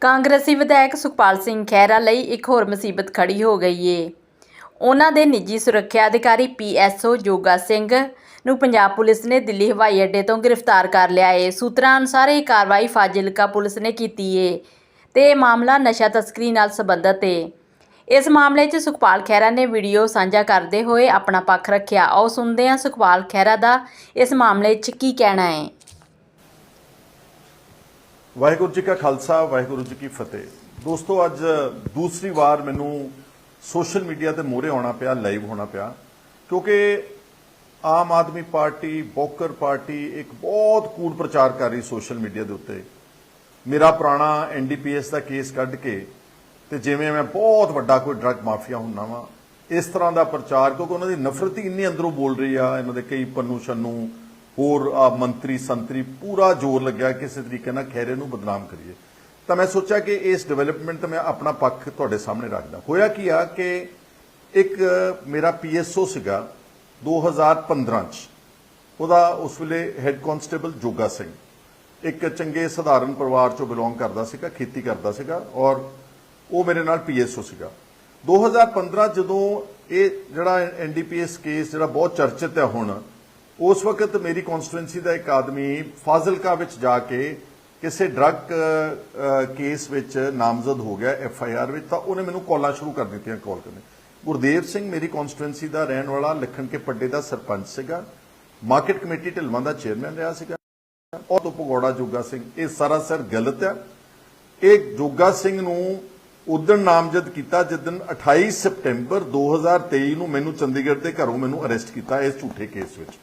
ਕਾਂਗਰਸੀ ਵਿਧਾਇਕ ਸੁਖਪਾਲ ਸਿੰਘ ਖਹਿਰਾ ਲਈ ਇੱਕ ਹੋਰ ਮੁਸੀਬਤ ਖੜੀ ਹੋ ਗਈ ਏ। ਉਹਨਾਂ ਦੇ ਨਿੱਜੀ ਸੁਰੱਖਿਆ ਅਧਿਕਾਰੀ ਪੀਐਸਓ ਜੋਗਾ ਸਿੰਘ ਨੂੰ ਪੰਜਾਬ ਪੁਲਿਸ ਨੇ ਦਿੱਲੀ ਹਵਾਈ ਅੱਡੇ ਤੋਂ ਗ੍ਰਿਫਤਾਰ ਕਰ ਲਿਆ ਏ। ਸੂਤਰਾਂ ਅਨੁਸਾਰ ਇਹ ਕਾਰਵਾਈ ਫਾਜ਼ਿਲਕਾ ਪੁਲਿਸ ਨੇ ਕੀਤੀ ਏ ਤੇ ਇਹ ਮਾਮਲਾ ਨਸ਼ਾ ਤਸਕਰੀ ਨਾਲ ਸੰਬੰਧਤ ਏ। ਇਸ ਮਾਮਲੇ 'ਚ ਸੁਖਪਾਲ ਖਹਿਰਾ ਨੇ ਵੀਡੀਓ ਸਾਂਝਾ ਕਰਦੇ ਹੋਏ ਆਪਣਾ ਪੱਖ ਰੱਖਿਆ। ਆਓ ਸੁਣਦੇ ਹਾਂ ਸੁਖਪਾਲ ਖਹਿਰਾ ਦਾ ਇਸ ਮਾਮਲੇ 'ਚ ਕੀ ਕਹਿਣਾ ਹੈ ਵਾਹਿਗੁਰੂ ਜੀ ਕਾ ਖਾਲਸਾ, ਵਾਹਿਗੁਰੂ ਜੀ ਕੀ ਫਤਿਹ। ਦੋਸਤੋ, ਅੱਜ ਦੂਸਰੀ ਵਾਰ ਮੈਨੂੰ ਸੋਸ਼ਲ ਮੀਡੀਆ ਤੇ ਮੋਰੇ ਆਉਣਾ ਪਿਆ, ਲਾਈਵ ਹੋਣਾ ਪਿਆ, ਕਿਉਂਕਿ ਆਮ ਆਦਮੀ ਪਾਰਟੀ, ਬੋਕਰ ਪਾਰਟੀ ਇੱਕ ਬਹੁਤ ਕੂੜ ਪ੍ਰਚਾਰ ਕਰ ਰਹੀ ਸੋਸ਼ਲ ਮੀਡੀਆ ਦੇ ਉੱਤੇ। ਮੇਰਾ ਪੁਰਾਣਾ ਐਨਡੀਪੀਐਸ ਦਾ ਕੇਸ ਕੱਢ ਕੇ ਤੇ ਜਿਵੇਂ ਮੈਂ ਬਹੁਤ ਵੱਡਾ ਕੋਈ ਡਰੱਗ ਮਾਫੀਆ ਹੁੰਨਾ ਵਾਂ, ਇਸ ਤਰ੍ਹਾਂ ਦਾ ਪ੍ਰਚਾਰ, ਕਿਉਂਕਿ ਉਹਨਾਂ ਦੀ ਨਫ਼ਰਤ ਹੀ ਇੰਨੀ ਅੰਦਰੋਂ ਬੋਲ ਰਹੀ ਆ, ਇਹਨਾਂ ਦੇ ਕਈ ਪੰਨੂ ਛੰਨੂ ਹੋਰ ਮੰਤਰੀ, ਸੰਤਰੀ ਪੂਰਾ ਜ਼ੋਰ ਲੱਗਿਆ ਕਿਸੇ ਤਰੀਕੇ ਨਾਲ ਖੈਰੇ ਨੂੰ ਬਦਨਾਮ ਕਰੀਏ। ਤਾਂ ਮੈਂ ਸੋਚਿਆ ਕਿ ਇਸ ਡਿਵੈਲਪਮੈਂਟ ਤੇ ਮੈਂ ਆਪਣਾ ਪੱਖ ਤੁਹਾਡੇ ਸਾਹਮਣੇ ਰੱਖਦਾ। ਹੋਇਆ ਕੀ ਆ ਕਿ ਇੱਕ, ਮੇਰਾ ਪੀਐਸਓ ਸੀਗਾ 2015 ਚ। ਉਹਦਾ ਉਸ ਵੇਲੇ ਹੈੱਡ ਕਾਂਸਟੇਬਲ ਜੋਗਾ ਸਿੰਘ। ਇੱਕ ਚੰਗੇ ਸਧਾਰਨ ਪਰਿਵਾਰ ਚੋਂ ਬਿਲੋਂਗ ਕਰਦਾ ਸੀਗਾ, ਖੇਤੀ ਕਰਦਾ ਸੀਗਾ ਔਰ ਉਹ ਮੇਰੇ ਨਾਲ ਪੀਐਸਓ ਸੀਗਾ। 2015 ਜਦੋਂ ਇਹ ਜਿਹੜਾ ਐਨਡੀਪੀਐਸ ਕੇਸ ਜਿਹੜਾ ਬਹੁਤ ਚਰਚਿਤ ਹੈ ਹੁਣ ਉਸ ਵਕਤ ਮੇਰੀ ਕਨਸਟੀਟੁਐਂਸੀ ਦਾ ਇੱਕ ਆਦਮੀ ਫਾਜ਼ਿਲਕਾ ਵਿੱਚ ਜਾ ਕੇ ਕਿਸੇ ਡਰੱਗ ਕੇਸ ਵਿੱਚ ਨਾਮਜ਼ਦ ਹੋ ਗਿਆ ਐਫ ਆਈ ਆਰ ਵਿੱਚ, ਤਾਂ ਉਹਨੇ ਮੈਨੂੰ ਕਾਲਾਂ ਸ਼ੁਰੂ ਕਰ ਦਿੱਤੀਆਂ ਕਾਲ ਕਰਨੇ। ਗੁਰਦੇਵ ਸਿੰਘ ਮੇਰੀ ਕਨਸਟੀਟੁਐਂਸੀ ਦਾ ਰਹਿਣ ਵਾਲਾ, ਲਖਣ ਕੇ ਪੱਡੇ ਦਾ ਸਰਪੰਚ ਸੀਗਾ। ਮਾਰਕੀਟ ਕਮੇਟੀ ਢਿਲਵਾਂ ਦਾ ਚੇਅਰਮੈਨ ਰਿਹਾ ਸੀਗਾ। ਉਹ ਤੋਂ ਭਗੌੜਾ ਜੋਗਾ ਸਿੰਘ, ਇਹ ਸਾਰਾ ਸਰ ਗਲਤ ਹੈ ਇਹ ਜੋਗਾ ਸਿੰਘ ਨੂੰ ਉਦਣ ਨਾਮਜ਼ਦ ਕੀਤਾ ਜਿੱਦਣ 28 ਸਪਟੈਂਬਰ 2023 ਨੂੰ ਮੈਨੂੰ ਚੰਡੀਗੜ੍ਹ ਦੇ ਘਰੋਂ ਮੈਨੂੰ ਅਰੈਸਟ ਕੀਤਾ ਇਸ ਝੂਠੇ ਕੇਸ ਵਿੱਚ।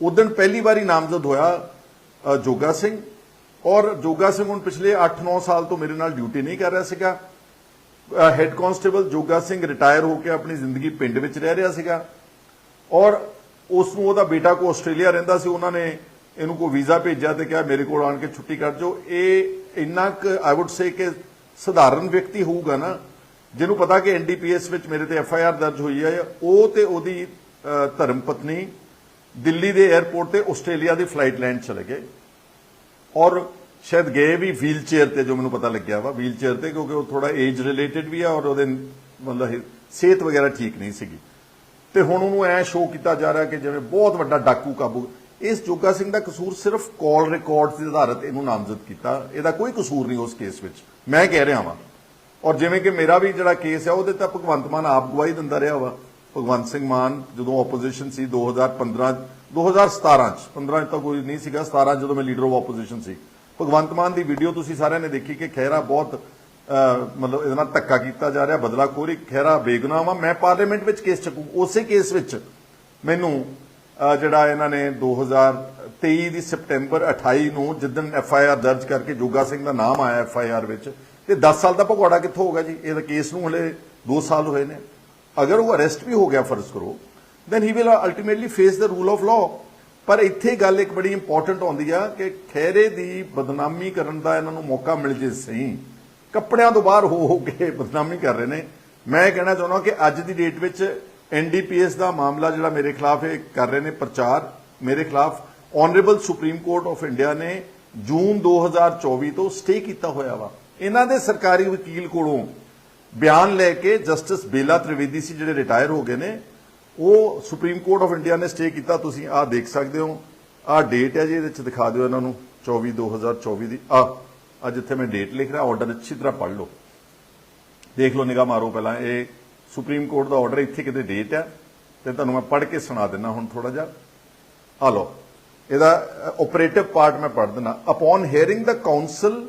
ਉਦਣ ਪਹਿਲੀ ਵਾਰੀ ਨਾਮਜ਼ਦ ਹੋਇਆ ਜੋਗਾ ਸਿੰਘ। ਔਰ ਜੋਗਾ ਸਿੰਘ ਹੁਣ ਪਿਛਲੇ 8-9 ਸਾਲ ਤੋਂ ਮੇਰੇ ਨਾਲ ਡਿਊਟੀ ਨਹੀਂ ਕਰ ਰਿਹਾ ਸੀਗਾ। Head constable Joga Singh retire ਹੋ ਕੇ ਆਪਣੀ ਜ਼ਿੰਦਗੀ ਪਿੰਡ ਵਿੱਚ ਰਹਿ ਰਿਹਾ ਸੀਗਾ। ਔਰ ਉਸ ਨੂੰ ਉਹਦਾ ਬੇਟਾ ਕੋ ਆਸਟ੍ਰੇਲੀਆ ਰਹਿੰਦਾ ਸੀ, ਉਹਨਾਂ ਨੇ ਇਹਨੂੰ ਕੋ ਵੀਜ਼ਾ ਭੇਜਿਆ ਤੇ ਕਿਹਾ, ਮੇਰੇ ਕੋਲ ਆਣ ਕੇ ਛੁੱਟੀ ਕਰ ਜਾਓ। ਇਹ ਇੰਨਾ ਕੁ ਆਈ ਊਡ ਸੇ ਕਿ ਸਧਾਰਨ ਵਿਅਕਤੀ ਹੋਊਗਾ ਨਾ, ਜਿਹਨੂੰ ਪਤਾ ਕਿ ਐਨਡੀਪੀਐਸ ਵਿੱਚ ਮੇਰੇ ਤੇ ਐਫ ਆਈ ਆਰ ਦਰਜ ਹੋਈ ਹੈ। ਉਹ ਤੇ ਉਹਦੀ ਧਰਮ ਪਤਨੀ ਦਿੱਲੀ ਦੇ 에ਅਰਪੋਰਟ ਤੇ ਆਸਟ੍ਰੇਲੀਆ ਦੀ ਫਲਾਈਟ ਲੈਂਡ ਚਲੇ ਗਏ। ਔਰ ਸ਼ਾਇਦ ਗਏ ਵੀ ਵੀਲ ਚੇਅਰ ਤੇ ਜੋ ਮੈਨੂੰ ਪਤਾ ਲੱਗਿਆ ਵਾ ਵੀਲ ਚੇਅਰ ਤੇ, ਕਿਉਂਕਿ ਉਹ ਥੋੜਾ ਏਜ ਰਿਲੇਟਡ ਵੀ ਆ ਔਰ ਉਹਦੇ ਮਤਲਬ ਸਿਹਤ ਵਗੈਰਾ ਠੀਕ ਨਹੀਂ ਸੀਗੀ। ਤੇ ਹੁਣ ਉਹਨੂੰ ਐ ਸ਼ੋਅ ਕੀਤਾ ਜਾ ਰਿਹਾ ਕਿ ਜਿਵੇਂ ਬਹੁਤ ਵੱਡਾ ਡਾਕੂ ਕਾਬੂ। ਇਸ ਜੋਗਾ ਸਿੰਘ ਦਾ ਕਸੂਰ ਸਿਰਫ ਕਾਲ ਰਿਕਾਰਡਸ ਦੇ ਆਧਾਰਿਤ ਇਹਨੂੰ ਨਾਮਜ਼ਦ ਕੀਤਾ। ਇਹਦਾ ਕੋਈ ਕਸੂਰ ਨਹੀਂ ਉਸ ਕੇਸ ਵਿੱਚ। ਮੈਂ ਕਹਿ ਰਿਹਾ ਵਾਂ। ਔਰ ਜਿਵੇਂ ਕਿ ਮੇਰਾ ਵੀ ਜਿਹੜਾ ਕੇਸ ਹੈ ਉਹਦੇ ਤਾਂ ਭਗਵੰਤ ਮਾਨ ਆਪ ਗਵਾਹੀ ਦਿੰਦਾ ਰਿਹਾ ਵਾ। ਭਗਵੰਤ ਸਿੰਘ ਮਾਨ ਜਦੋਂ ਆਪੋਜੀਸ਼ਨ ਸੀ 2015 2017 ਚ 15 ਚ ਤਾਂ ਕੋਈ ਨਹੀਂ ਸੀਗਾ 17 ਜਦੋਂ ਮੈਂ ਲੀਡਰ ਆਫ ਆਪੋਜੀਸ਼ਨ ਸੀ। ਭਗਵੰਤ ਮਾਨ ਦੀ ਵੀਡੀਓ ਤੁਸੀਂ ਸਾਰਿਆਂ ਨੇ ਦੇਖੀ ਕਿ ਖਹਿਰਾ ਬਹੁਤ ਮਤਲਬ ਇਹਦੇ ਨਾਲ ਧੱਕਾ ਕੀਤਾ ਜਾ ਰਿਹਾ ਬਦਲਾ ਕੋਰੀ ਖਹਿਰਾ ਬੇਗੁਨਾਹ ਆ ਮੈਂ ਪਾਰਲੀਮੈਂਟ ਵਿੱਚ ਕੇਸ ਚੱਕੂ, ਉਸੇ ਕੇਸ ਵਿੱਚ ਮੈਨੂੰ ਜਿਹੜਾ ਇਹਨਾਂ ਨੇ 2023 ਦੀ ਸਪਟੈਂਬਰ 28 ਨੂੰ ਜਿੱਦਣ ਐਫ ਆਈ ਆਰ ਦਰਜ ਕਰਕੇ ਜੋਗਾ ਸਿੰਘ ਦਾ ਨਾਮ ਆਇਆ ਐਫ ਆਈ ਆਰ ਵਿੱਚ, ਤੇ 10 ਸਾਲ ਦਾ ਭਗੌੜਾ ਕਿੱਥੋਂ ਹੋਗਾ ਜੀ? ਇਹਦਾ ਕੇਸ ਨੂੰ ਹਲੇ 2 ਸਾਲ ਹੋਏ ਨੇ। ਅਗਰ ਉਹ ਅਰੈਸਟ ਵੀ ਹੋ ਗਿਆ ਫਰਜ਼ ਕਰੋ then he will ultimately face the rule of law ਪਰ ਇੱਥੇ ਗੱਲ ਇੱਕ ਬੜੀ ਇੰਪੋਰਟੈਂਟ ਆਉਂਦੀ ਆ ਕਿ ਖੈਰੇ ਦੀ ਬਦਨਾਮੀ ਕਰਨ ਦਾ ਇਹਨਾਂ ਨੂੰ ਮੌਕਾ ਮਿਲ ਜੇ ਸਹੀ। ਕੱਪੜਿਆਂ ਤੋਂ ਬਾਹਰ ਹੋ ਹੋ ਕੇ ਬਦਨਾਮੀ ਕਰ ਰਹੇ ਨੇ। ਮੈਂ ਕਹਿਣਾ ਚਾਹੁੰਦਾ ਕਿ ਅੱਜ ਦੀ ਡੇਟ ਵਿੱਚ ਐਨਡੀਪੀਐਸ ਦਾ ਮਾਮਲਾ ਜਿਹੜਾ ਮੇਰੇ ਖਿਲਾਫ ਇਹ ਕਰ ਰਹੇ ਨੇ ਪ੍ਰਚਾਰ, ਮੇਰੇ ਖਿਲਾਫ honourable supreme court of India ਨੇ ਜੂਨ 2024 ਤੋਂ ਸਟੇ ਕੀਤਾ ਹੋਇਆ ਵਾ। ਇਹਨਾਂ ਦੇ ਸਰਕਾਰੀ ਵਕੀਲ ਕੋਲੋਂ ਬਿਆਨ ਲੈ ਕੇ ਜਸਟਿਸ ਬੇਲਾ ਤ੍ਰਿਵੇਦੀ ਸੀ ਜਿਹੜੇ ਰਿਟਾਇਰ ਹੋ ਗਏ ਨੇ, ਉਹ ਸੁਪਰੀਮ ਕੋਰਟ ਆਫ ਇੰਡੀਆ ਨੇ ਸਟੇ ਕੀਤਾ, ਤੁਸੀਂ ਆਹ ਦੇਖ ਸਕਦੇ ਹੋ। ਆਹ ਡੇਟ ਹੈ ਜੀ, ਇਹਦੇ ਵਿੱਚ ਦਿਖਾ ਦਿਓ ਇਹਨਾਂ ਨੂੰ 24 2024 ਦੀ। ਆ ਅੱਜ ਜਿੱਥੇ ਮੈਂ ਡੇਟ ਲਿਖ ਰਿਹਾ ਆਰਡਰ ਅੱਛੀ ਤਰ੍ਹਾਂ ਪੜ੍ਹ ਲਓ। ਦੇਖ ਲਓ, ਨਿਗਾਹ ਮਾਰੋ ਪਹਿਲਾਂ, ਇਹ ਸੁਪਰੀਮ ਕੋਰਟ ਦਾ ਆਰਡਰ ਇੱਥੇ ਕਿਤੇ ਡੇਟ ਹੈ, ਤੇ ਤੁਹਾਨੂੰ ਮੈਂ ਪੜ੍ਹ ਕੇ ਸੁਣਾ ਦਿੰਦਾ ਹੁਣ ਥੋੜਾ ਜਿਹਾ। ਆ ਲਓ, ਇਹਦਾ ਆਪਰੇਟਿਵ ਪਾਰਟ ਮੈਂ ਪੜ੍ਹ ਦਿੰਦਾ। Upon hearing the counsel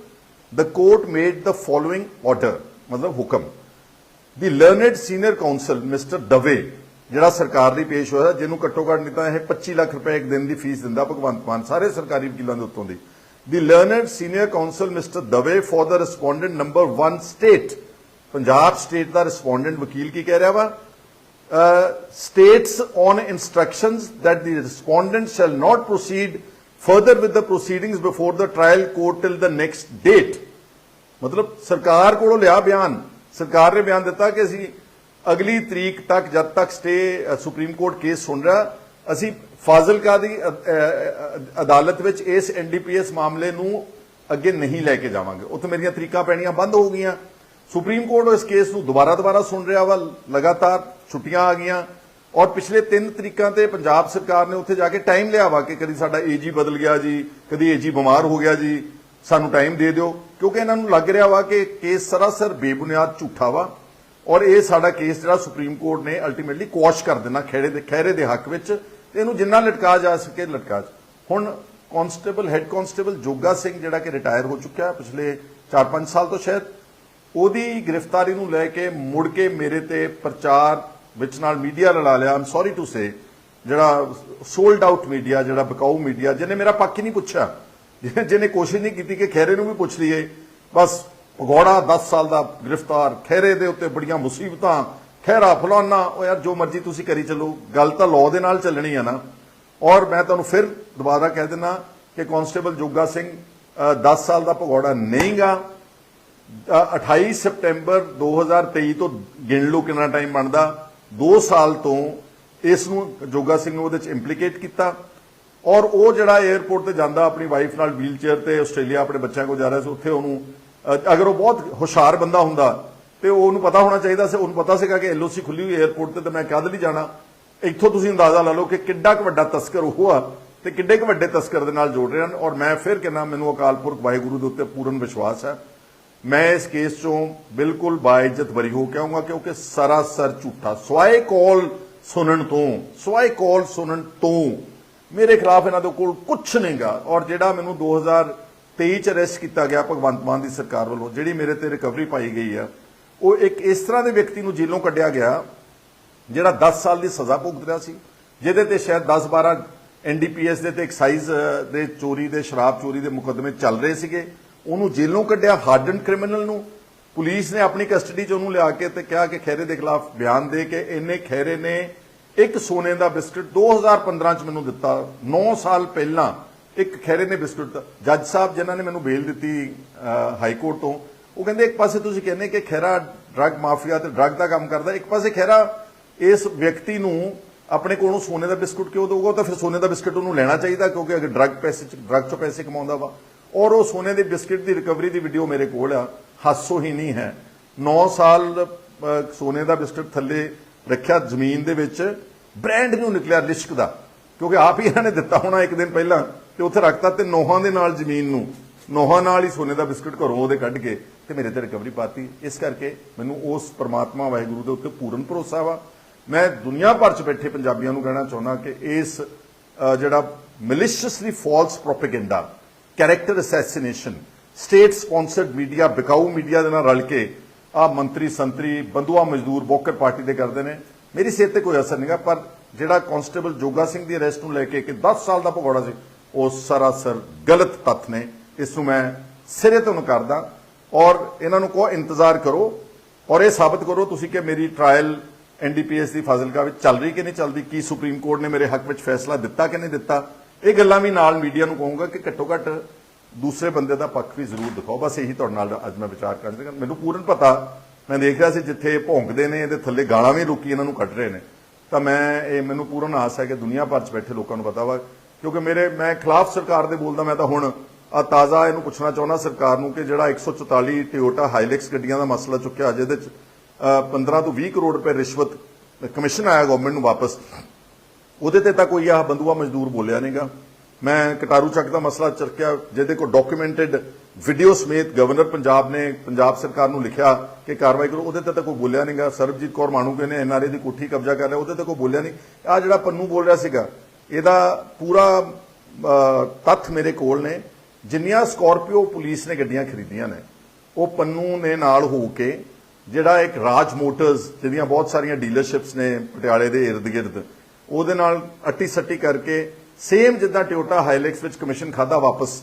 the court made the following order ਮਤਲਬ ਹੁਕਮ ਦੀ learned senior counsel mister Dave ਜਿਹੜਾ ਸਰਕਾਰ ਦੀ ਪੇਸ਼ ਹੋਇਆ ਜਿਹਨੂੰ ਘੱਟੋ ਘੱਟ ਨਹੀਂ ਤਾਂ ਇਹ 25 ਲੱਖ ਰੁਪਏ ਇੱਕ ਦਿਨ ਦੀ ਫੀਸ ਦਿੰਦਾ ਭਗਵੰਤ ਮਾਨ ਸਾਰੇ ਸਰਕਾਰੀ ਵਕੀਲਾਂ ਦੇ ਉੱਤੋਂ ਦੀ ਦੀ learned senior counsel mister Dave for the respondent number 1 state Punjab state the respondent ਵਕੀਲ ਕੀ ਕਹਿ ਰਿਹਾ ਵਾ states on instructions that the respondent shall not proceed further with the proceedings before the trial court till the next date ਮਤਲਬ ਸਰਕਾਰ ਕੋਲੋਂ ਲਿਆ ਬਿਆਨ। ਸਰਕਾਰ ਨੇ ਬਿਆਨ ਦਿੱਤਾ ਕਿ ਅਸੀਂ ਅਗਲੀ ਤਰੀਕ ਤੱਕ, ਜਦ ਤੱਕ ਸਟੇ ਸੁਪਰੀਮ ਕੋਰਟ ਕੇਸ ਸੁਣ ਰਿਹਾ, ਅਸੀਂ ਫਾਜ਼ਿਲਕਾ ਦੀ, ਅ- ਅ- ਅ- ਅਦਾਲਤ ਵਿੱਚ ਇਸ ਐਨਡੀਪੀਐਸ ਮਾਮਲੇ ਨੂੰ ਅੱਗੇ ਨਹੀਂ ਲੈ ਕੇ ਜਾਵਾਂਗੇ। ਉੱਥੇ ਮੇਰੀਆਂ ਤਰੀਕਾਂ ਪੈਣੀਆਂ ਬੰਦ ਹੋ ਗਈਆਂ। ਸੁਪਰੀਮ ਕੋਰਟ ਇਸ ਕੇਸ ਨੂੰ ਦੁਬਾਰਾ ਦੁਬਾਰਾ ਸੁਣ ਰਿਹਾ ਵਾ, ਲਗਾਤਾਰ ਛੁੱਟੀਆਂ ਆ ਗਈਆਂ। ਔਰ ਪਿਛਲੇ ਤਿੰਨ ਤਰੀਕਾਂ ਤੇ ਪੰਜਾਬ ਸਰਕਾਰ ਨੇ ਉੱਥੇ ਜਾ ਕੇ ਟਾਈਮ ਲਿਆ ਵਾ ਕਿ ਕਦੀ ਸਾਡਾ ਏਜੀ ਬਦਲ ਗਿਆ ਜੀ, ਕਦੀ ਏਜੀ ਬਿਮਾਰ ਹੋ ਗਿਆ ਜੀ, ਸਾਨੂੰ ਟਾਈਮ ਦੇ ਦਿਓ। ਕਿਉਂਕਿ ਇਹਨਾਂ ਨੂੰ ਲੱਗ ਰਿਹਾ ਵਾ ਕਿ ਕੇਸ ਸਰਾਸਰ ਬੇਬੁਨਿਆਦ ਝੂਠਾ ਵਾ ਔਰ ਇਹ ਸਾਡਾ ਕੇਸ ਜਿਹੜਾ ਸੁਪਰੀਮ ਕੋਰਟ ਨੇ ਅਲਟੀਮੇਟਲੀ ਕੁਆਸ਼ ਕਰ ਦੇਣਾ ਖੇੜੇ ਦੇ ਖਹਿਰੇ ਦੇ ਹੱਕ ਵਿੱਚ ਤੇ ਇਹਨੂੰ ਜਿੰਨਾ ਲਟਕਾ ਜਾ ਸਕੇ ਲਟਕਾ ਹੁਣ constable head constable Joga Singh ਜਿਹੜਾ ਕਿ ਰਿਟਾਇਰ ਹੋ ਚੁੱਕਿਆ ਪਿਛਲੇ 4-5 ਸਾਲ ਤੋਂ ਸ਼ਾਇਦ, ਉਹਦੀ ਗ੍ਰਿਫਤਾਰੀ ਨੂੰ ਲੈ ਕੇ ਮੁੜ ਕੇ ਮੇਰੇ ਤੇ ਪ੍ਰਚਾਰ ਵਿੱਚ ਨਾਲ ਮੀਡੀਆ ਲੜਾ ਲਿਆ। ਆਮ ਸੌਰੀ ਟੂ ਸੇ ਜਿਹੜਾ ਸੋਲਡ ਆਊਟ ਮੀਡੀਆ ਜਿਹੜਾ ਬਕਾਊ ਮੀਡੀਆ ਜਿਹਨੇ ਮੇਰਾ ਪੱਖ ਹੀ ਨਹੀਂ ਪੁੱਛਿਆ। ਜਿਹਨੇ ਕੋਸ਼ਿਸ਼ ਨਹੀਂ ਕੀਤੀ ਕਿ ਖੈਰੇ ਨੂੰ ਵੀ ਪੁੱਛ ਲਈਏ ਬਸ ਭਗੌੜਾ 10 ਸਾਲ ਦਾ ਗ੍ਰਿਫਤਾਰ ਖੈਰੇ ਦੇ ਉੱਤੇ ਬੜੀਆਂ ਮੁਸੀਬਤਾਂ ਖੈਰਾ ਫਲਾਨਾ ਉਹ ਯਾਰ ਜੋ ਮਰਜ਼ੀ ਤੁਸੀਂ ਕਰੀ ਚੱਲੋ ਗੱਲ ਤਾਂ ਲਾਅ ਦੇ ਨਾਲ ਚੱਲਣੀ ਆ ਨਾ। ਔਰ ਮੈਂ ਤੁਹਾਨੂੰ ਫਿਰ ਦੁਬਾਰਾ ਕਹਿ ਦਿੰਦਾ ਕਿ ਕਾਂਸਟੇਬਲ ਜੋਗਾ ਸਿੰਘ ਅ, 10 ਸਾਲ ਦਾ ਭਗੌੜਾ ਨਹੀਂਗਾ। ਅ, 28 ਸਪਟੈਂਬਰ 2023 ਤੋਂ ਗਿਣ ਲਓ ਕਿੰਨਾ ਟਾਈਮ ਬਣਦਾ 2 ਸਾਲ ਤੋਂ ਇਸ ਨੂੰ ਜੋਗਾ ਸਿੰਘ ਨੂੰ ਉਹਦੇ ਚ ਇੰਪਲੀਕੇਟ ਕੀਤਾ। ਔਰ ਉਹ ਜਿਹੜਾ 에ਅਰਪੋਰਟ ਤੇ ਜਾਂਦਾ ਆਪਣੀ ਵਾਈਫ ਨਾਲ ਵੀਲਚੇਅਰ ਤੇ ਆਸਟ੍ਰੇਲੀਆ ਆਪਣੇ ਬੱਚਿਆਂ ਕੋਲ ਜਾ ਰਿਹਾ ਸੀ, ਉੱਥੇ ਉਹਨੂੰ ਅਗਰ ਉਹ ਬਹੁਤ ਹੁਸ਼ਿਆਰ ਬੰਦਾ ਹੁੰਦਾ ਤੇ ਉਹਨੂੰ ਪਤਾ ਹੋਣਾ ਚਾਹੀਦਾ ਸੀ, ਉਹਨੂੰ ਪਤਾ ਸੀਗਾ ਕਿ ਐਲਓਸੀ ਖੁੱਲੀ ਹੋਈ 에ਅਰਪੋਰਟ ਤੇ ਤੇ ਮੈਂ ਕਦ ਲਈ ਜਾਣਾ। ਇੱਥੋਂ ਤੁਸੀਂ ਅੰਦਾਜ਼ਾ ਲਾ ਲਓ ਕਿ ਕਿੱਡਾ ਕੁ ਵੱਡਾ ਤਸਕਰ ਉਹ ਆ ਤੇ ਕਿੱਡੇ ਕੁ ਵੱਡੇ ਤਸਕਰ ਦੇ ਨਾਲ ਜੋੜ ਰਹੇ ਹਨ। ਔਰ ਮੈਂ ਫਿਰ ਕਹਿੰਦਾ, ਮੈਨੂੰ ਅਕਾਲ ਪੁਰਖ ਵਾਹਿਗੁਰੂ ਦੇ ਉੱਤੇ ਪੂਰਨ ਵਿਸ਼ਵਾਸ ਹੈ। ਮੈਂ ਇਸ ਕੇਸ ਚੋਂ ਬਿਲਕੁਲ ਬਾਇਜ਼ਤ ਬਰੀ ਹੋ ਕੇ ਆਉਂਗਾ ਕਿਉਂਕਿ ਸਰਾਸਰ ਝੂਠਾ, ਸਵਾਏ ਕਾਲ ਸੁਣਨ ਤੋਂ, ਸਵਾਏ ਕਾਲ ਸੁਣਨ ਤੋਂ ਮੇਰੇ ਖਿਲਾਫ ਇਹਨਾਂ ਦੇ ਕੋਲ ਕੁਝ ਨਹੀਂਗਾ। ਔਰ ਜਿਹੜਾ ਮੈਨੂੰ 2023 ਚ ਅਰੈਸਟ ਕੀਤਾ ਗਿਆ ਭਗਵੰਤ ਮਾਨ ਦੀ ਸਰਕਾਰ ਵੱਲੋਂ, ਜਿਹੜੀ ਮੇਰੇ ਤੇ ਰਿਕਵਰੀ ਪਾਈ ਗਈ ਆ, ਉਹ ਇੱਕ ਇਸ ਤਰ੍ਹਾਂ ਦੇ ਵਿਅਕਤੀ ਨੂੰ ਜੇਲੋਂ ਕੱਢਿਆ ਗਿਆ, ਜਿਹੜਾ 10 ਸਾਲ ਦੀ ਸਜ਼ਾ ਭੁਗਤ ਰਿਹਾ ਸੀ, ਜਿਹਦੇ ਤੇ ਸ਼ਾਇਦ 10 12 ਐਨਡੀਪੀਐਸ ਦੇ ਤੇ ਐਕਸਾਈਜ਼ ਦੇ ਚੋਰੀ ਦੇ, ਸ਼ਰਾਬ ਚੋਰੀ ਦੇ ਮੁਕੱਦਮੇ ਚੱਲ ਰਹੇ ਸੀਗੇ। ਉਹਨੂੰ ਜੇਲੋਂ ਕੱਢਿਆ ਹਾਰਡਨ ਕ੍ਰਿਮੀਨਲ ਨੂੰ। ਪੁਲਿਸ ਨੇ ਆਪਣੀ ਕਸਟਡੀ 'ਚ ਉਹਨੂੰ ਲਿਆ ਕੇ ਤੇ ਕਿਹਾ ਕਿ ਖੈਰੇ ਦੇ ਖਿਲਾਫ ਬਿਆਨ ਦੇ ਕੇ ਇਹਨੇ ਖੈਰੇ ਨੇ ਇੱਕ ਸੋਨੇ ਦਾ ਬਿਸਕਟ 2015 ਚ ਮੈਨੂੰ ਦਿੱਤਾ। 9 ਸਾਲ ਪਹਿਲਾਂ ਇੱਕ ਖੈਰੇ ਨੇ ਬਿਸਕਟ ਜੱਜ ਸਾਹਿਬ ਜਿਨ੍ਹਾਂ ਨੇ ਮੈਨੂੰ ਬੇਲ ਦਿੱਤੀ ਹਾਈ ਕੋਰਟ ਤੋਂ, ਉਹ ਕਹਿੰਦੇ ਇੱਕ ਪਾਸੇ ਤੁਸੀਂ ਕਹਿੰਦੇ ਕਿ ਖੈਰਾ ਡਰੱਗ ਮਾਫੀਆ ਤੇ ਡਰੱਗ ਦਾ ਕੰਮ ਕਰਦਾ, ਇੱਕ ਪਾਸੇ ਖੈਰਾ ਇਸ ਵਿਅਕਤੀ ਨੂੰ ਆਪਣੇ ਕੋਲੋਂ ਸੋਨੇ ਦਾ ਬਿਸਕੁਟ ਕਿਉਂ ਦਊਗਾ? ਤਾਂ ਫਿਰ ਸੋਨੇ ਦਾ ਬਿਸਕੁਟ ਉਹਨੂੰ ਲੈਣਾ ਚਾਹੀਦਾ ਕਿਉਂਕਿ ਅਗਰ ਡਰੱਗ ਪੈਸੇ ਚ, ਡਰੱਗ ਚੋਂ ਪੈਸੇ ਕਮਾਉਂਦਾ ਵਾ। ਔਰ ਉਹ ਸੋਨੇ ਦੇ ਬਿਸਕੁਟ ਦੀ ਰਿਕਵਰੀ ਦੀ ਵੀਡੀਓ ਮੇਰੇ ਕੋਲ ਆ, ਹਾਸੋ ਹੀ ਨਹੀਂ ਹੈ। 9 ਸਾਲ ਸੋਨੇ ਦਾ ਬਿਸਕੁਟ ਥੱਲੇ ਰੱਖਿਆ ਜ਼ਮੀਨ ਦੇ ਵਿੱਚ ਬ੍ਰਾਂਡ ਨੂੰ ਨਿਕਲਿਆ ਲਿਸ਼ਕ ਦਾ। ਕਿਉਂਕਿ ਆਪ ਹੀ ਇਹਨਾਂ ਨੇ ਦਿੱਤਾ ਹੋਣਾ ਇੱਕ ਦਿਨ ਪਹਿਲਾਂ ਤੇ ਉੱਥੇ ਰੱਖਤਾ ਤੇ ਨੋਹਾਂ ਦੇ ਨਾਲ ਜ਼ਮੀਨ ਨੂੰ, ਨੋਹਾਂ ਨਾਲ ਹੀ ਸੋਨੇ ਦਾ ਬਿਸਕੁਟ ਘਰੋਂ ਉਹਦੇ ਕੱਢ ਕੇ ਤੇ ਮੇਰੇ ਤੇ ਰਿਕਵਰੀ ਪਾਤੀ। ਇਸ ਕਰਕੇ ਮੈਨੂੰ ਉਸ ਪ੍ਰਮਾਤਮਾ ਵਾਹਿਗੁਰੂ ਦੇ ਉੱਤੇ ਪੂਰਨ ਭਰੋਸਾ ਵਾ। ਮੈਂ ਦੁਨੀਆ ਭਰ ਚ ਬੈਠੇ ਪੰਜਾਬੀਆਂ ਨੂੰ ਕਹਿਣਾ ਚਾਹੁੰਦਾ ਕਿ ਇਸ ਜਿਹੜਾ maliciously false propaganda character assassination state sponsored media ਬਿਕਾਊ media ਦੇ ਨਾਲ ਰਲ ਕੇ ਆ ਮੰਤਰੀ ਸੰਤਰੀ ਬੰਦੂਆ ਮਜ਼ਦੂਰ, ਬੋਕਰ ਪਾਰਟੀ ਦੇ ਕਰਦੇ ਨੇ। ਮੇਰੀ ਸਿਹਤ ਤੇ ਕੋਈ ਅਸਰ ਨਹੀਂਗਾ ਪਰ ਜਿਹੜਾ ਕਾਂਸਟੇਬਲ ਜੋਗਾ ਸਿੰਘ ਦੀ ਅਰੈਸਟ ਨੂੰ ਲੈ ਕੇ ਕਿ 10 ਸਾਲ ਦਾ ਭਗੌੜਾ ਸੀ, ਉਹ ਸਰਾਸਰ ਗਲਤ ਤੱਥ ਨੇ। ਇਸ ਨੂੰ ਮੈਂ ਸਿਰੇ ਤੋਂ ਨਕਾਰਦਾ ਔਰ ਇਹਨਾਂ ਨੂੰ ਕਹੋ, ਇੰਤਜ਼ਾਰ ਕਰੋ ਔਰ ਇਹ ਸਾਬਤ ਕਰੋ ਤੁਸੀਂ ਕਿ ਮੇਰੀ ਟ੍ਰਾਇਲ ਐਨਡੀਪੀਐਸ ਦੀ ਫਾਜ਼ਿਲਕਾ ਵਿੱਚ ਚੱਲ ਰਹੀ ਕਿ ਨਹੀਂ ਚੱਲਦੀ, ਕੀ ਸੁਪਰੀਮ ਕੋਰਟ ਨੇ ਮੇਰੇ ਹੱਕ ਵਿੱਚ ਫੈਸਲਾ ਦਿੱਤਾ ਕਿ ਨਹੀਂ ਦਿੱਤਾ। ਇਹ ਗੱਲਾਂ ਵੀ ਨਾਲ ਮੀਡੀਆ ਨੂੰ ਕਹੂੰਗਾ ਕਿ ਘੱਟੋ ਘੱਟ ਦੂਸਰੇ ਬੰਦੇ ਦਾ ਪੱਖ ਵੀ ਜ਼ਰੂਰ ਦਿਖਾਓ। ਬਸ ਇਹੀ ਤੁਹਾਡੇ ਨਾਲ ਅੱਜ ਮੈਂ ਵਿਚਾਰ ਕਰ ਰਿਹਾ ਮੈਨੂੰ ਪੂਰਨ ਪਤਾ ਮੈਂ ਦੇਖ ਰਿਹਾ ਸੀ ਜਿੱਥੇ ਭੌਂਕਦੇ ਨੇ ਇਹਦੇ ਥੱਲੇ ਗਾਲਾਂ ਵੀ ਲੋਕੀ ਇਹਨਾਂ ਨੂੰ ਕੱਢ ਰਹੇ ਨੇ। ਤਾਂ ਮੈਂ ਇਹ ਮੈਨੂੰ ਪੂਰਨ ਆਸ ਹੈ ਕਿ ਦੁਨੀਆ ਭਰ 'ਚ ਬੈਠੇ ਲੋਕਾਂ ਨੂੰ ਪਤਾ ਵਾ ਕਿਉਂਕਿ ਮੇਰੇ ਮੈਂ ਖਿਲਾਫ ਸਰਕਾਰ ਦੇ ਬੋਲਦਾ ਮੈਂ ਤਾਂ ਹੁਣ ਆ ਤਾਜ਼ਾ ਇਹਨੂੰ ਪੁੱਛਣਾ ਚਾਹੁੰਦਾ ਸਰਕਾਰ ਨੂੰ ਕਿ ਜਿਹੜਾ 144 ਟਿਓਟਾ ਹਾਈਲੈਕਸ ਗੱਡੀਆਂ ਦਾ ਮਸਲਾ ਚੁੱਕਿਆ ਜਿਹਦੇ 'ਚ ਅ, 15 ਤੋਂ 20 ਕਰੋੜ ਰੁਪਏ ਰਿਸ਼ਵਤ ਕਮਿਸ਼ਨ ਆਇਆ ਗਵਰਨਮੈਂਟ ਨੂੰ ਵਾਪਸ ਉਹਦੇ ਤੇ ਤਾਂ ਕੋਈ ਆਹ ਬੰਦੂਆ ਮਜ਼ਦੂਰ ਬੋਲਿਆ ਨਹੀਂਗਾ ਮੈਂ ਕਟਾਰੂ ਚੱਕ ਦਾ ਮਸਲਾ ਚਰਕਿਆ ਜਿਹਦੇ ਕੋ ਡਾਕੂਮੈਂਟਡ ਵੀਡੀਓ ਸਮੇਤ ਗਵਰਨਰ ਪੰਜਾਬ ਨੇ ਪੰਜਾਬ ਸਰਕਾਰ ਨੂੰ ਲਿਖਿਆ ਕਿ ਕਾਰਵਾਈ ਕਰੋ। ਉਹਦੇ ਤੇ ਤਾਂ ਕੋਈ ਬੋਲਿਆ ਨਹੀਂਗਾ ਸਰਬਜੀਤ ਕੌਰ ਮਾਣੂਕੇ ਨੇ ਐਨਆਰਏ ਦੀ ਕੋਠੀ ਕਬਜ਼ਾ ਕਰ ਲਿਆ। ਉਹਦੇ ਤੇ ਕੋਈ ਬੋਲਿਆ ਨਹੀਂ ਆ ਜਿਹੜਾ ਪੰਨੂ ਬੋਲ ਰਿਹਾ ਸੀਗਾ, ਇਹਦਾ ਪੂਰਾ ਤੱਥ ਮੇਰੇ ਕੋਲ ਨੇ। ਜਿੰਨੀਆਂ ਸਕਾਰਪੀਓ ਪੁਲਿਸ ਨੇ ਗੱਡੀਆਂ ਖਰੀਦੀਆਂ ਨੇ, ਉਹ ਪੰਨੂ ਨੇ ਨਾਲ ਹੋ ਕੇ ਜਿਹੜਾ ਇੱਕ ਰਾਜ ਮੋਟਰਸ, ਜਿਹਦੀਆਂ ਬਹੁਤ ਸਾਰੀਆਂ ਡੀਲਰਸ਼ਿਪਸ ਨੇ ਪਟਿਆਲੇ ਦੇ ਇਰਦ ਗਿਰਦ, ਉਹਦੇ ਨਾਲ ਅੱਟੀ ਸੱਟੀ ਕਰਕੇ ਸੇਮ ਜਿੱਦਾਂ ਟਿਓਟਾ ਹਾਈਲੈਕਸ ਵਿੱਚ ਕਮਿਸ਼ਨ ਖਾਦਾ ਵਾਪਸ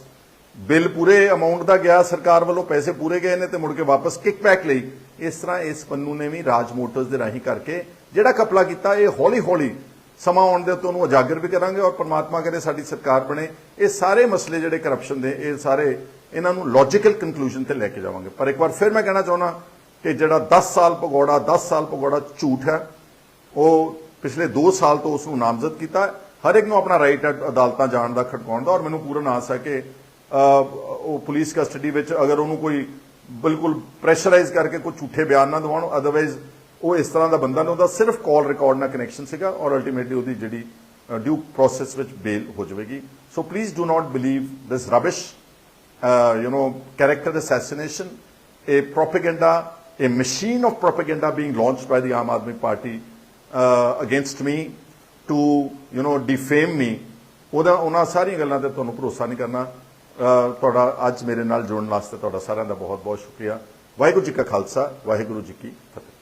ਬਿੱਲ ਪੂਰੇ ਅਮਾਉਂਟ ਦਾ ਗਿਆ, ਸਰਕਾਰ ਵੱਲੋਂ ਪੈਸੇ ਪੂਰੇ ਗਏ ਨੇ ਤੇ ਮੁੜ ਕੇ ਵਾਪਸ ਕਿਕਬੈਕ ਲਈ। ਇਸ ਤਰ੍ਹਾਂ ਇਸ ਪੰਨੂ ਨੇ ਵੀ ਰਾਜ ਮੋਟਰਸ ਦੇ ਰਾਹੀਂ ਕਰਕੇ ਜਿਹੜਾ ਕਪਲਾ ਕੀਤਾ, ਇਹ ਹੌਲੀ ਹੌਲੀ ਸਮਾਂ ਆਉਣ ਦੇ ਉੱਤੇ ਉਹਨੂੰ ਉਜਾਗਰ ਵੀ ਕਰਾਂਗੇ ਔਰ ਪਰਮਾਤਮਾ ਕਰੇ ਸਾਡੀ ਸਰਕਾਰ ਬਣੇ। ਇਹ ਸਾਰੇ ਮਸਲੇ ਜਿਹੜੇ ਕਰਪਸ਼ਨ ਦੇ, ਇਹ ਸਾਰੇ ਇਹਨਾਂ ਨੂੰ ਲੌਜੀਕਲ ਕਨਕਲੂਜਨ ਤੇ ਲੈ ਕੇ ਜਾਵਾਂਗੇ। ਪਰ ਇੱਕ ਵਾਰ ਫਿਰ ਮੈਂ ਕਹਿਣਾ ਚਾਹੁੰਦਾ ਕਿ ਜਿਹੜਾ 10 ਸਾਲ ਭਗੌੜਾ 10 ਸਾਲ ਭਗੌੜਾ ਝੂਠ ਹੈ, ਉਹ ਪਿਛਲੇ 2 ਸਾਲ ਤੋਂ ਉਸ ਨੂੰ ਨਾਮਜ਼ਦ ਕੀਤਾ। ਹਰ ਇੱਕ ਨੂੰ ਆਪਣਾ ਰਾਈਟ ਹੈ ਅਦਾਲਤਾਂ ਜਾਣ ਦਾ ਖੜਕਾਉਣ ਦਾ ਔਰ ਮੈਨੂੰ ਪੂਰਨ ਆਸ ਹੈ ਕਿ ਉਹ ਪੁਲਿਸ ਕਸਟਡੀ ਵਿੱਚ ਅਗਰ ਉਹਨੂੰ ਕੋਈ ਬਿਲਕੁਲ ਪ੍ਰੈਸ਼ਰਾਈਜ਼ ਕਰਕੇ ਕੋਈ ਝੂਠੇ ਬਿਆਨ ਨਾ ਦਿਵਾਉਣ ਅਦਰਵਾਈਜ਼ ਉਹ ਇਸ ਤਰ੍ਹਾਂ ਦਾ ਬੰਦਾ ਨਹੀਂ ਹੁੰਦਾ ਸਿਰਫ ਕਾਲ ਰਿਕਾਰਡ ਨਾਲ ਕਨੈਕਸ਼ਨ ਸੀਗਾ ਔਰ ਅਲਟੀਮੇਟਲੀ ਉਹਦੀ ਜਿਹੜੀ ਡਿਊ ਪ੍ਰੋਸੈਸ ਵਿੱਚ ਬੇਲ ਹੋ ਜਾਵੇਗੀ so please do not believe this rubbish you you character character assassination, a propaganda, a machine of propaganda being launched by the Aam Aadmi Party uh, against me to, you know, defame me. ਉਹਦਾ ਉਹਨਾਂ ਸਾਰੀਆਂ ਗੱਲਾਂ ਤੇ ਤੁਹਾਨੂੰ ਭਰੋਸਾ ਨਹੀਂ ਕਰਨਾ ਤੁਹਾਡਾ ਅੱਜ ਮੇਰੇ ਨਾਲ ਜੁੜਨ ਵਾਸਤੇ ਤੁਹਾਡਾ ਸਾਰਿਆਂ ਦਾ ਬਹੁਤ ਬਹੁਤ ਸ਼ੁਕਰੀਆ। ਵਾਹਿਗੁਰੂ ਜੀ ਕਾ ਖਾਲਸਾ, ਵਾਹਿਗੁਰੂ ਜੀ ਕੀ ਫਤਿਹ।